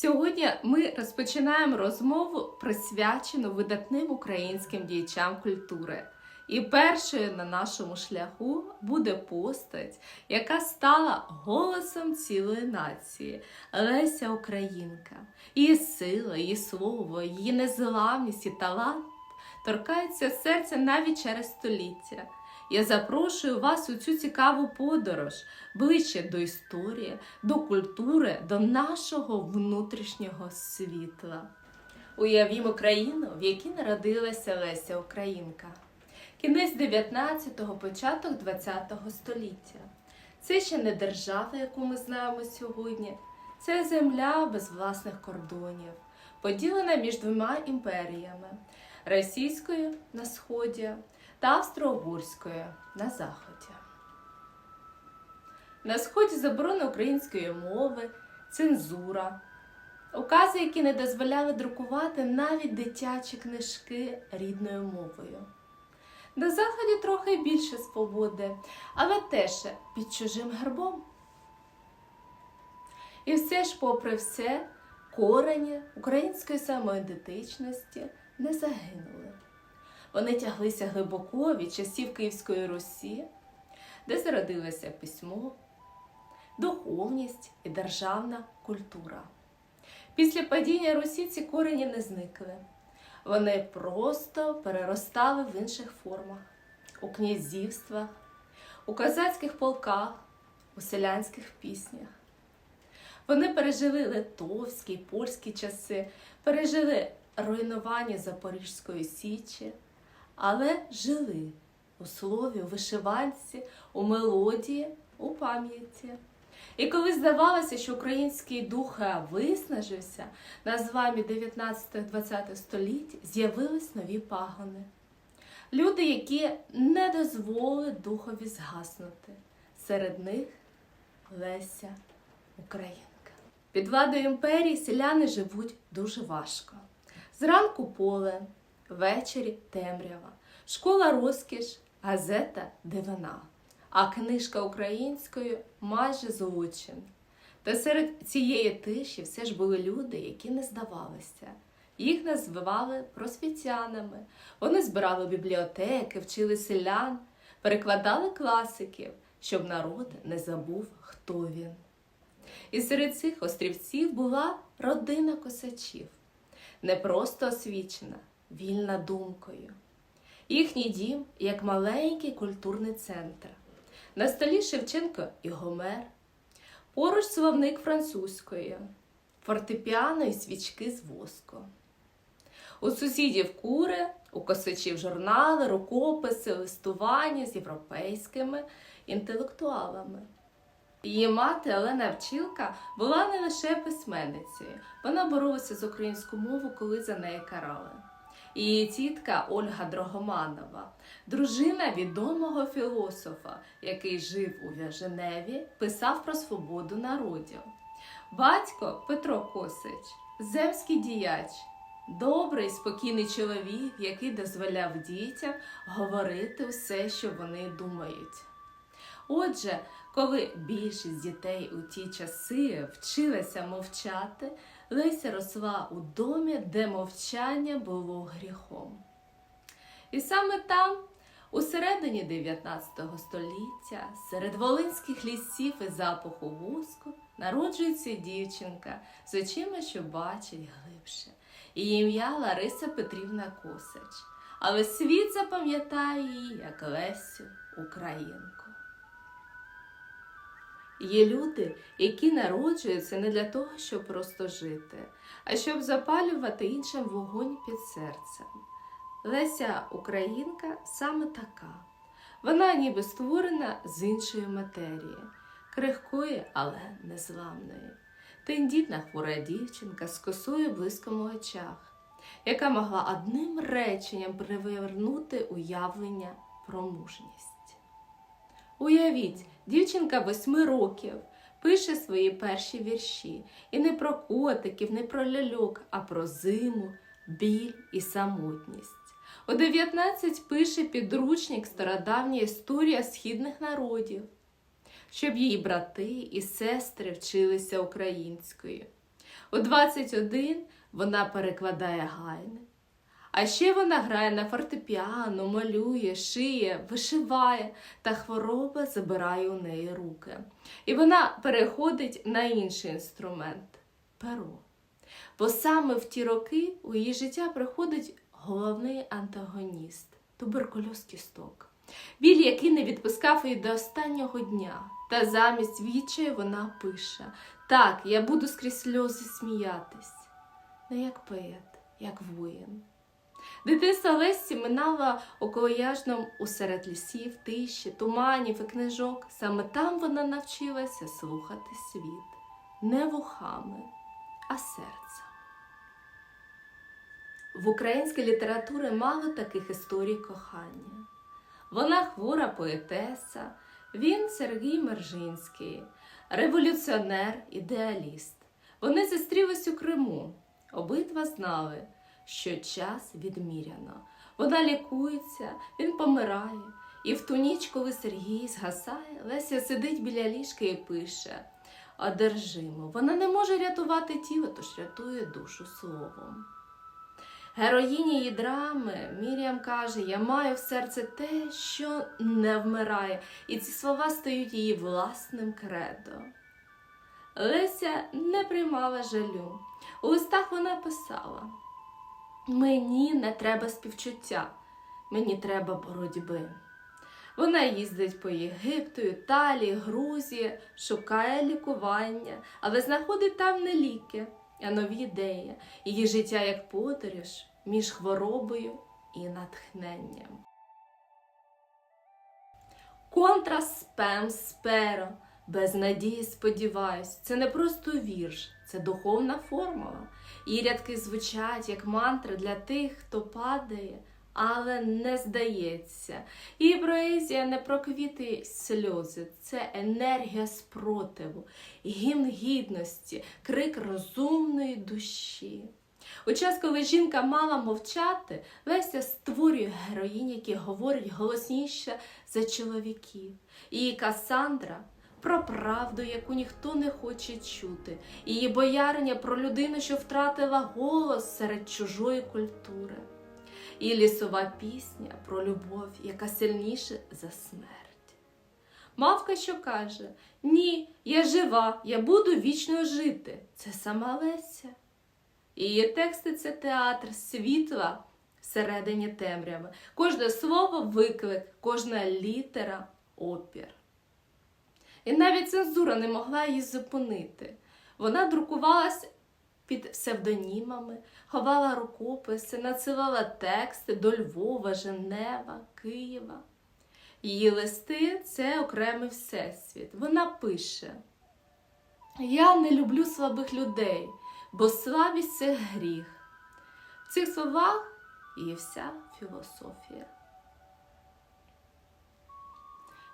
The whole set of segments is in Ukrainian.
Сьогодні ми розпочинаємо розмову, присвячену видатним українським діячам культури. І першою на нашому шляху буде постать, яка стала голосом цілої нації Леся Українка. Її сила, її слово, її незламність і талант торкаються серця навіть через століття. Я запрошую вас у цю цікаву подорож ближче до історії, до культури, до нашого внутрішнього світла. Уявімо країну, в якій народилася Леся Українка. Кінець 19-го, початок 20-го століття. Це ще не держава, яку ми знаємо сьогодні. Це земля без власних кордонів, поділена між двома імперіями російською на сході та австро-угорською на заході. На сході заборона української мови, цензура, укази, які не дозволяли друкувати навіть дитячі книжки рідною мовою. На заході трохи більше свободи, але теж під чужим гербом. І все ж, попри все, корені української самоідентичності не загинули. Вони тяглися глибоко від часів Київської Русі, де зародилося письмо, духовність і державна культура. Після падіння Русі ці корені не зникли. Вони просто переростали в інших формах, у князівствах, у козацьких полках, у селянських піснях. Вони пережили литовські, польські часи, пережили руйнування Запорізької Січі, але жили у слові, у вишиванці, у мелодії, у пам'яті. І коли здавалося, що український дух виснажився, на звамі 19-20 століть з'явились нові пагони. Люди, які не дозволили духові згаснути. Серед них Леся Українка. Під владою імперії селяни живуть дуже важко. Зранку поле, ввечері темрява, школа розкіш, газета дивина, а книжка українською майже злочин. Та серед цієї тиші все ж були люди, які не здавалися. Їх називали просвітянами. Вони збирали бібліотеки, вчили селян, перекладали класиків, щоб народ не забув, хто він. І серед цих острівців була родина косачів, не просто освічена, вільна думкою. Їхній дім як маленький культурний центр. На столі Шевченко і Гомер, поруч словник французької, фортепіано і свічки з воску. У сусідів кури, у косачів журнали, рукописи, листування з європейськими інтелектуалами. Її мати Олена Вчілка була не лише письменницею, вона боролася з українською мовою, коли за неї карали. Її тітка Ольга Дрогоманова, дружина відомого філософа, який жив у Женеві, писав про свободу народів. Батько Петро Косич, земський діяч, добрий, спокійний чоловік, який дозволяв дітям говорити все, що вони думають. Отже, коли більшість дітей у ті часи вчилася мовчати, Леся росла у домі, де мовчання було гріхом. І саме там, у середині 19 століття, серед волинських лісів і запаху воску, народжується дівчинка з очима, що бачить глибше. Її ім'я Лариса Петрівна Косач. Але світ запам'ятає її як Лесю Українку. Є люди, які народжуються не для того, щоб просто жити, а щоб запалювати іншим вогонь під серцем. Леся Українка саме така. Вона ніби створена з іншої матерії, крихкої, але незламної. Тендітна хвора дівчинка з косою блиском у очах, яка могла одним реченням привернути уявлення про мужність. Уявіть, дівчинка восьми років пише свої перші вірші. І не про котиків, не про ляльок, а про зиму, біль і самотність. У 19 пише підручник Стародавня історія східних народів, щоб її брати і сестри вчилися українською. У 21 вона перекладає гайни. А ще вона грає на фортепіано, малює, шиє, вишиває, та хвороба забирає у неї руки. І вона переходить на інший інструмент перо. Бо саме в ті роки у її життя приходить головний антагоніст туберкульоз кісток. Біль, який не відпускав її до останнього дня. Та замість відчаю вона пише: Так, я буду скрізь сльози сміятись. Не як поет, як воїн. Дитинство Лесі минало у колояжному усеред лісів, тиші, туманів і книжок. Саме там вона навчилася слухати світ не вухами, а серцем. В українській літературі мало таких історій кохання. Вона хвора поетеса, він Сергій Мержинський, революціонер, ідеаліст. Вони зустрілись у Криму. Обидва знали, що час відміряно. Вона лікується, він помирає. І в ту ніч, коли Сергій згасає, Леся сидить біля ліжка і пише одержимо. Вона не може рятувати тіло, тож рятує душу словом. Героїні її драми Мір'ям каже: Я маю в серці те, що не вмирає, і ці слова стають її власним кредо. Леся не приймала жалю. У листах вона писала: Мені не треба співчуття, мені треба боротьби. Вона їздить по Єгипту, Італії, Грузії, шукає лікування, але знаходить там не ліки, а нові ідеї. Її життя як подорож між хворобою і натхненням. Контраст спем сперо. Без надії сподіваюсь, це не просто вірш, це духовна формула. Її рядки звучать як мантра для тих, хто падає, але не здається. Її поезія не про квіти сльози, це енергія спротиву, гімн гідності, крик розумної душі. У час, коли жінка мала мовчати, Леся створює героїнь, які говорять голосніше за чоловіків. Її Касандра про правду, яку ніхто не хоче чути, її боярня про людину, що втратила голос серед чужої культури, і лісова пісня про любов, яка сильніша за смерть. Мавка, що каже: Ні, я жива, я буду вічно жити. Це сама Леся. Її тексти це театр світла всередині темряви. Кожне слово виклик, кожна літера опір. І навіть цензура не могла її зупинити. Вона друкувалась під псевдонімами, ховала рукописи, надсилала тексти до Львова, Женева, Києва. Її листи це окремий всесвіт. Вона пише: Я не люблю слабих людей, бо слабість це гріх. В цих словах і вся філософія.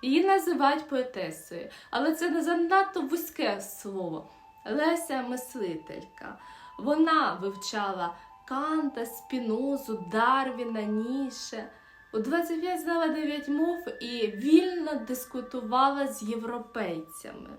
Її називають поетесою, але це не занадто вузьке слово. Леся мислителька. Вона вивчала Канта, Спінозу, Дарвіна, Ніше. У 25 знала 9 мов і вільно дискутувала з європейцями.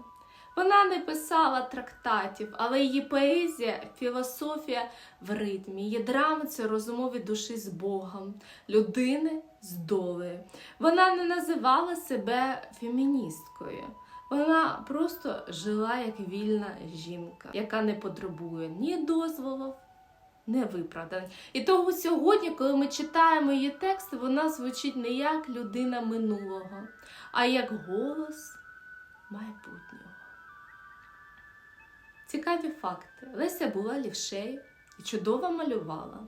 Вона не писала трактатів, але її поезія, філософія в ритмі, її драми це розумові душі з Богом, людини з долею. Вона не називала себе феміністкою. Вона просто жила як вільна жінка, яка не потребує ні дозволів, ні виправдань. І того сьогодні, коли ми читаємо її тексти, вона звучить не як людина минулого, а як голос майбутнього. Цікаві факти. Леся була лівшею і чудово малювала.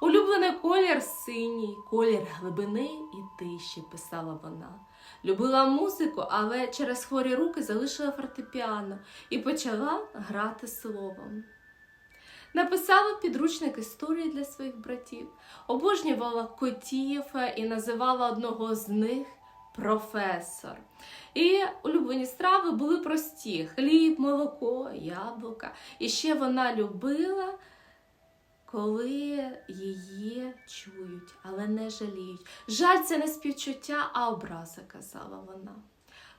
Улюблений колір синій, колір глибини і тиші, писала вона. Любила музику, але через хворі руки залишила фортепіано і почала грати словом. Написала підручник історії для своїх братів, обожнювала котів і називала одного з них професор. І улюблені страви були прості: хліб, молоко, яблука. І ще вона любила, коли її чують, але не жаліють. Жаль, це не співчуття, а образа, казала вона.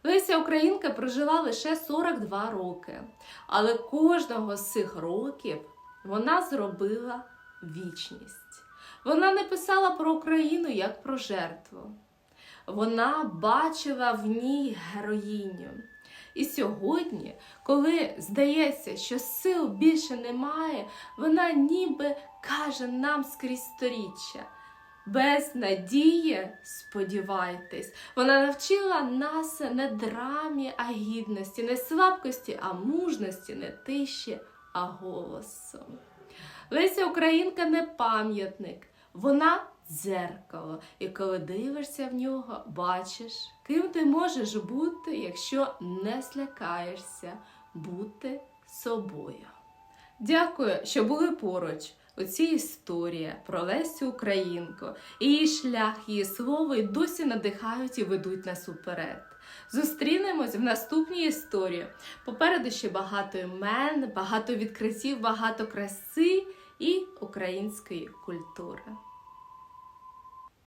Леся Українка прожила лише 42 роки, але кожного з цих років вона зробила вічність. Вона не писала про Україну як про жертву. Вона бачила в ній героїню. І сьогодні, коли здається, що сил більше немає, вона ніби каже нам скрізь сторіччя. Без надії сподівайтесь, вона навчила нас не драмі, а гідності, не слабкості, а мужності, не тиші, а голосом. Леся Українка не пам'ятник, вона дзеркало, і коли дивишся в нього, бачиш, ким ти можеш бути, якщо не злякаєшся бути собою. Дякую, що були поруч. У цій історії про Лесю Українку і її шлях, її слово й досі надихають і ведуть нас уперед. Зустрінемось в наступній історії. Попереду ще багато імен, багато відкриттів, багато краси і української культури.